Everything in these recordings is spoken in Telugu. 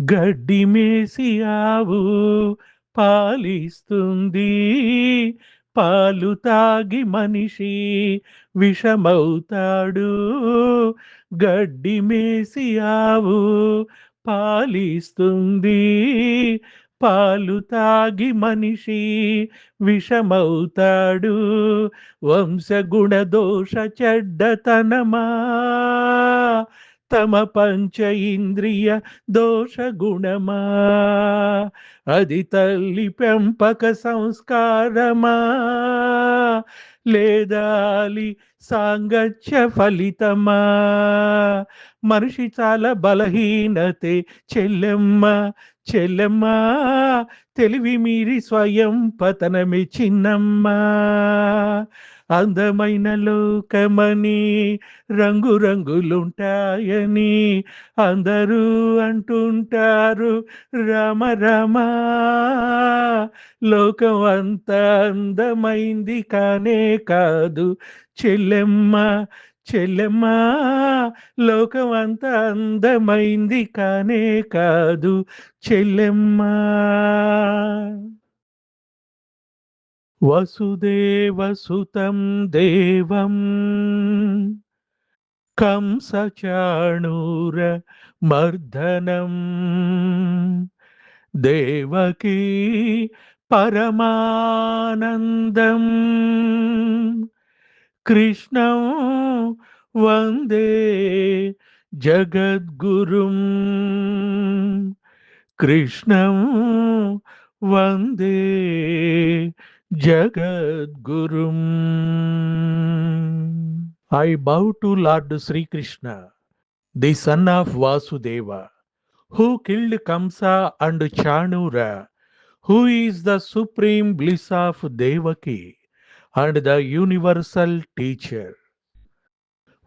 గడ్డి మేసి ఆవు పాలిస్తుంది. పాలు తాగి మనిషి విషమవుతాడు. గడ్డి మేసి ఆవు పాలిస్తుంది. పాలు తాగి మనిషి విషమవుతాడు. వంశగుణ దోష చెడ్డతనమా? తమ పంచ ఇంద్రియ దోష గుణమా అది తల్లి పెంపక సంస్కారమా? లేదాలి సాంగత్య ఫలితమా? మనిషి చాలా బలహీనతే చెల్లెమ్మ చెల్లెమ్మ తెలివి మీరి స్వయం పతనమే చిన్నమ్మా. అందమైన లోకమని రంగురంగులుంటాయని అందరూ అంటుంటారు. రామ రామ లోకం అంత అందమైంది కానే కాదు. చెల్లెమ్మ చెల్లెమ్మ లోకం అంత అందమైంది కానే కాదు. చెల్లెమ్మ. वसुदेवसुतं देवम् कंसचाणूरमर्दनम् देवकी परमानन्दम् कृष्णं वन्दे जगद्गुरुम् कृष्णं वन्दे జగద్గురుం. I bow to lord Srikrishna the son of Vasudeva who killed Kamsa and Chanura who is the supreme bliss of Devaki and the universal teacher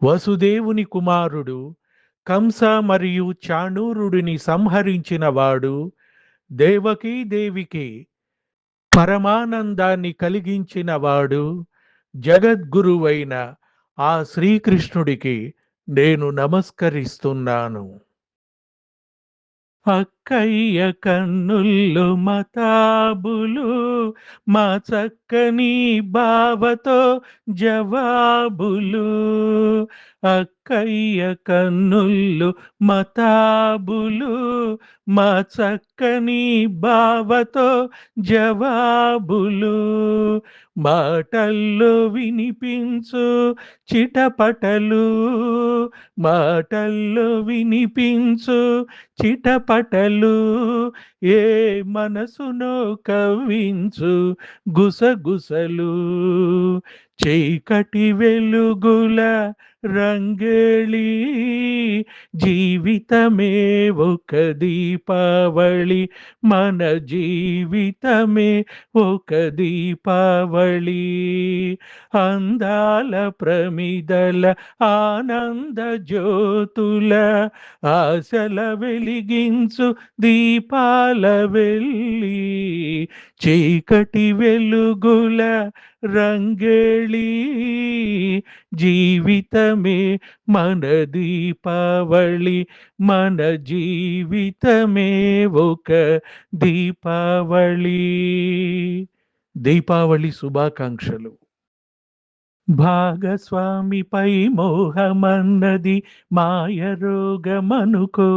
వసుదేవుని కుమారుడు కంస మరియు చాణూరుడిని సంహరించిన వాడు దేవకీ దేవికి పరమానందాన్ని కలిగించిన వాడు జగద్గురువైన ఆ శ్రీకృష్ణుడికి నేను నమస్కరిస్తున్నాను. అక్కయ్య కన్నుళ్ళు మతాబులు మా చక్కని బావతో జవాబులు. అక్కయ్య కన్నుళ్ళు మతాబులు మా చక్కని బావతో జవాబులు. మాటల్లో వినిపించు చిటపటలు మాటల్లో వినిపించు చిటపటలు. ఏ మనసును కవ్వించు గుసగుసలు. చీకటి వెలుగుల రంగళి జీవితమే ఒక దీపావళి మన జీవితమే ఒక దీపావళి. అందాల ప్రమిదల ఆనంద జ్యోతుల ఆశల వెలిగించు దీపాల వెళ్ళి చీకటి వెలుగుల రంగేళి జీవితమే మన దీపావళి మన జీవితమే ఒక దీపావళి. దీపావళి శుభాకాంక్షలు. భాగస్వామిపై మోహమన్నది మాయ రోగమనుకో.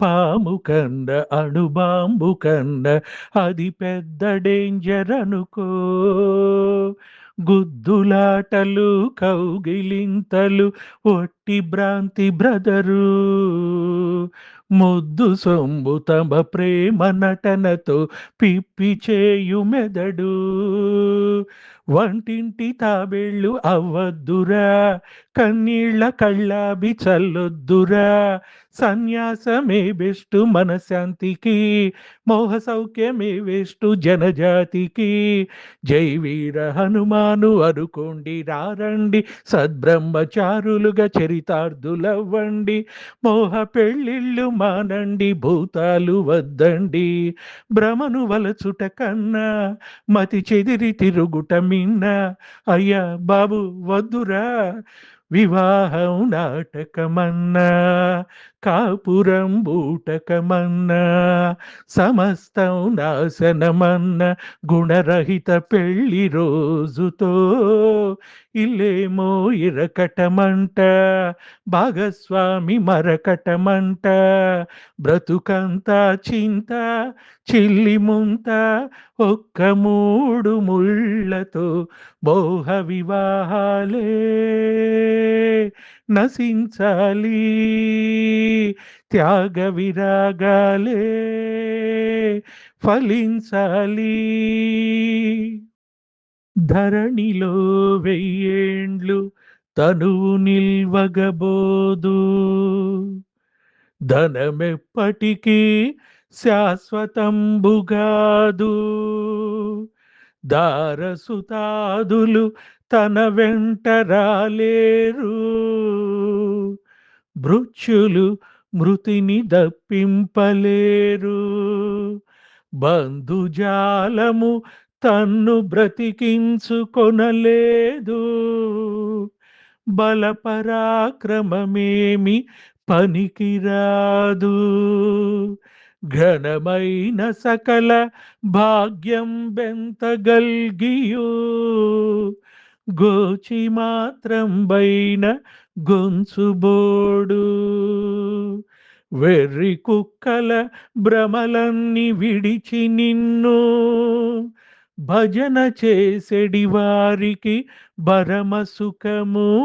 పాము కంద అణుబాంబు కంద అది పెద్ద డేంజర్ అనుకో. గుద్దులాటలు కౌగిలింతలు ఒట్టి భ్రాంతి బ్రదరు. ముద్దు సొంబు తమ ప్రేమ నటనతో పిప్పి చేయు మెదడు. వంటింటి తాబేళ్ళు అవ్వద్దురా కన్నీళ్ళ కళ్ళాబి చల్లొద్దురా సన్యాసమే బెస్ట్ మనశాంతికి మోహ సౌఖ్యమే వేస్ట్ జనజాతికి. జై వీర హనుమాను అనుకోండి రారండి సద్బ్రహ్మచారులుగా చరితార్థులవ్వండి. మోహ పెళ్ళిళ్ళు మానండి భూతాలు వద్దండి. భ్రమను వలచుట కన్నా మతి చెదిరి తిరుగుట మిన్న. అయ్యా బాబు వద్దురా. వివాహం నాటకమన్నా కాపురం బూటకమన్నా సమస్తం నాశనమన్న గుణరహిత పెళ్ళి రోజుతో ఇల్లేమో ఇరకటమంట భాగస్వామి మరకటమంట బ్రతుకంతా చింత చిల్లి ముంత ఒక్క మూడు ముళ్ళతో బోహ వివాహాలే నశించాలి త్యాగ విరాగాలే ఫలించాలి. ధరణిలో వెయ్యేండ్లు తనువు నిల్వగబోదు ధనమెప్పటికీ శాశ్వతంబుగాదు. దారసుతాదులు తన వెంట రాలేరు. భృక్షులు మృతిని దప్పింపలేరు. బంధుజాలము తన్ను బ్రతికించుకొనలేదు. బలపరాక్రమమేమి పనికిరాదు. ఘనమైన సకల భాగ్యం బెంతగల్గియు గోచి మాత్రం బైన గొంచుబోడు వెర్రి కుక్కల భ్రమలన్నీ విడిచి నిన్ను. భజన చేసెడి వారికి భరమ సుఖము.